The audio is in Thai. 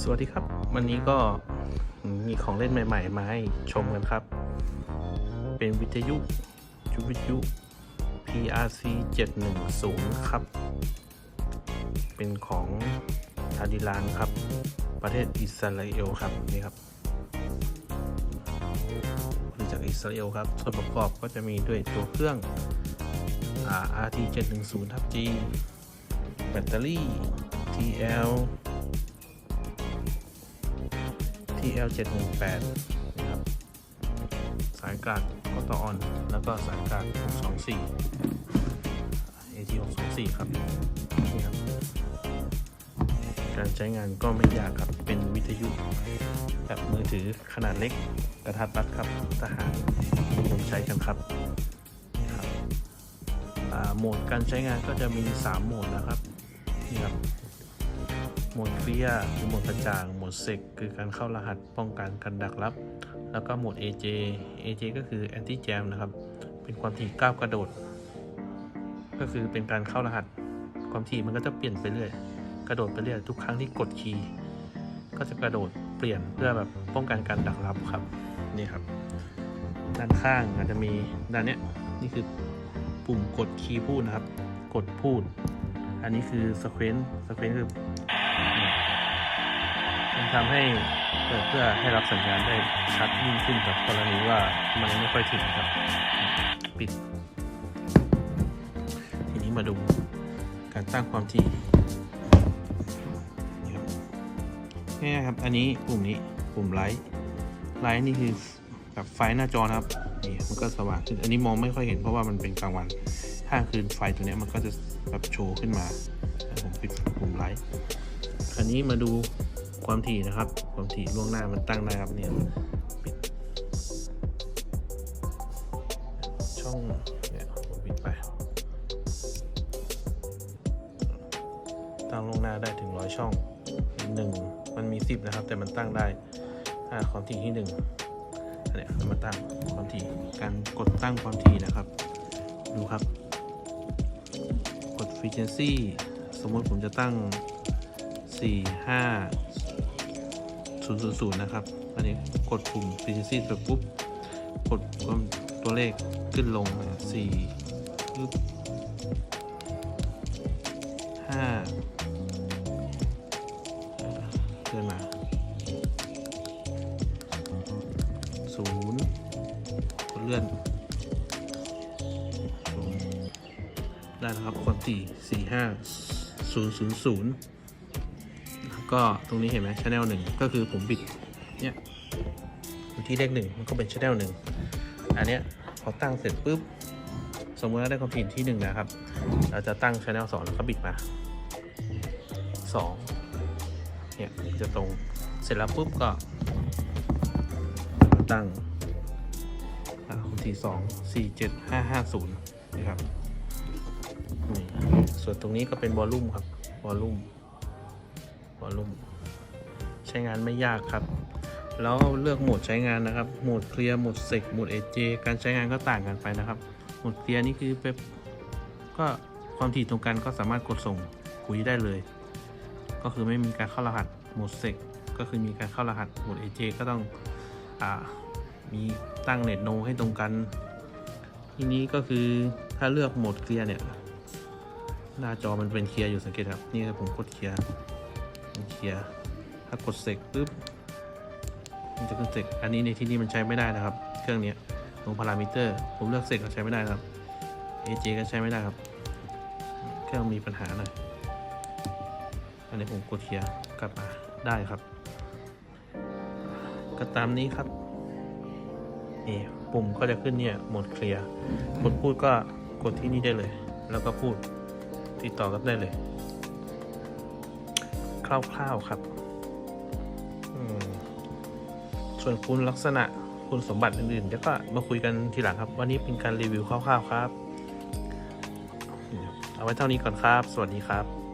สวัสดีครับ วันนี้ก็มีของเล่นใหม่ ๆ มาให้ชมกันครับ เป็นวิทยุจุวิทยุ PRC 710 ครับ เป็นของอาดิลานครับ ประเทศอิสราเอลครับนี่ครับผลิตจากอิสราเอลครับ ส่วนประกอบก็จะมีด้วยตัวเครื่อง RT 710 ทับ G แบตเตอรี่ TL TL 718นะครับ สายการ์ดก็ต่อออน แล้วก็สายการ์ด624 AT 624ครับนี่ครับ การใช้งานก็ไม่ยากครับ เป็นวิทยุแบบมือถือขนาดเล็กกระทัดรัดครับทหารนิยมใช้กันครับครับโหมดการใช้งานก็จะมี 3 โหมดนะครับนี่ครับ หมดเคลียคือหมดกระจ่าง หมดเซกคือการเข้ารหัสป้องกันการดักรับ แล้วก็หมด AJ AJ ก็คือ Anti Jam นะครับ เป็นความถี่ก้าวกระโดด ก็คือเป็นการเข้ารหัส ความถี่มันก็จะเปลี่ยนไปเรื่อย กระโดดไปเรื่อย ทุกครั้งที่กดคีย์ ก็จะกระโดดเปลี่ยนเพื่อแบบป้องกันการดักรับครับ นี่ครับ ด้านข้างอาจจะมีด้านเนี้ย นี่คือปุ่มกดคีย์พูดนะครับ กดพูด อันนี้คือ sequence sequence คือ มันทำให้เปิดเพื่อให้รับสัญญาณได้ชัดยิ่งขึ้นกับกรณีว่ามันไม่ค่อยถึงครับ ปิด ทีนี้มาดูการตั้งความถี่นี่ครับง่ครับ อันนี้ปุ่มนี้ปุ่มไลท์ไลท์นี่คือแบบไฟหน้าจอนะครับนี่มันก็สว่างขึ้นอันนี้มองไม่ค่อยเห็นเพราะว่ามันเป็นกลางวันถ้าคืนไฟตัวนี้มันก็จะแบบโชว์ขึ้นมาผมปิดปุ่มไลท์อันนี้มาดู ความถี่นะครับ ความถี่ล่วงหน้ามันตั้งได้ครับเนี่ยปิดช่องเนี่ยผมปิดไปตั้งล่วงหน้าได้ถึงร้อยช่องหนึ่งมันมีสิบนะครับ แต่มันตั้งได้ความถี่ที่หนึ่งอันเนี้ยมาตั้งความถี่การกดตั้งความถี่นะครับ ดูครับ กด frequency สมมติผมจะตั้งสี่ห้ 000 นะครับ อันนี้กดปุ่ม Frequency ไปปุ๊บ กดตัวเลขขึ้นลง4ปึ๊บ5เดินมา0กดเลื่อนได้นะครับควากด4 4 5 0 0 0 ก็ตรงนี้เห็นไหมช anel หนึ่งก็คือผมบิดเนี่ยอยู่ที่เลขหนึ่งมันก็เป็นช anel หนึ่งอันเนี้ยพอตั้งเสร็จปุ๊บสมมติว่าได้ความถี่ที่หนึ่งนะครับเราจะตั้งช anel สองแล้วก็บิดมาสองเนี่ยจะตรงเสร็จแล้วปุ๊บก็ตั้งความถี่สองสี่เจ็ดห้าห้าศูนย์นะครับนี่ส่วนตรงนี้ก็เป็นวอลลุ่มครับวอลลุ่ม อลลุ่ม ใช้งานไม่ยากครับ แล้วเลือกโหมดใช้งานนะครับ โหมดเคลียร์ โหมดเซกโหมดเอเจการใช้งานก็ต่างกันไปนะครับ โหมดเคลียร์นี่คือเป็นก็ความถี่ตรงกันก็สามารถกดส่งคุยได้เลย ก็คือไม่มีการเข้ารหัส โหมดเซกก็คือมีการเข้ารหัส โหมดเอเจก็ต้องอ่ามีตั้งเน็ตโนให้ตรงกัน ทีนี้ก็คือถ้าเลือกโหมดเคลียร์เนี่ยหน้าจอมันเป็นเคลียร์อยู่สังเกตครับ นี่คือผมกดเคลียร์ เคลียร์ถ้ากดเสกปุ๊บมันจะขึ้นเสกอันนี้ในที่นี้มันใช้ไม่ได้นะครับ เครื่องนี้ตรงพารามิเตอร์ ผมเลือกเสกก็ใช้ไม่ได้ครับ AJ ก็ใช้ไม่ได้ครับ เครื่องมีปัญหาหน่อยอันนี้ผมกดเคลียร์กลับมาได้ครับ ก็ตามนี้ครับนี่ปุ่มก็จะขึ้นเนี่ยหมดเคลียร์กดพูดก็กดที่นี่ได้เลย แล้วก็พูดติดต่อกันได้เลย คร่าวๆครับ ส่วนคุณลักษณะคุณสมบัติอื่นๆเดี๋ยวก็มาคุยกันทีหลังครับ วันนี้เป็นการรีวิวคร่าวๆครับ เอาไว้เท่านี้ก่อนครับ สวัสดีครับ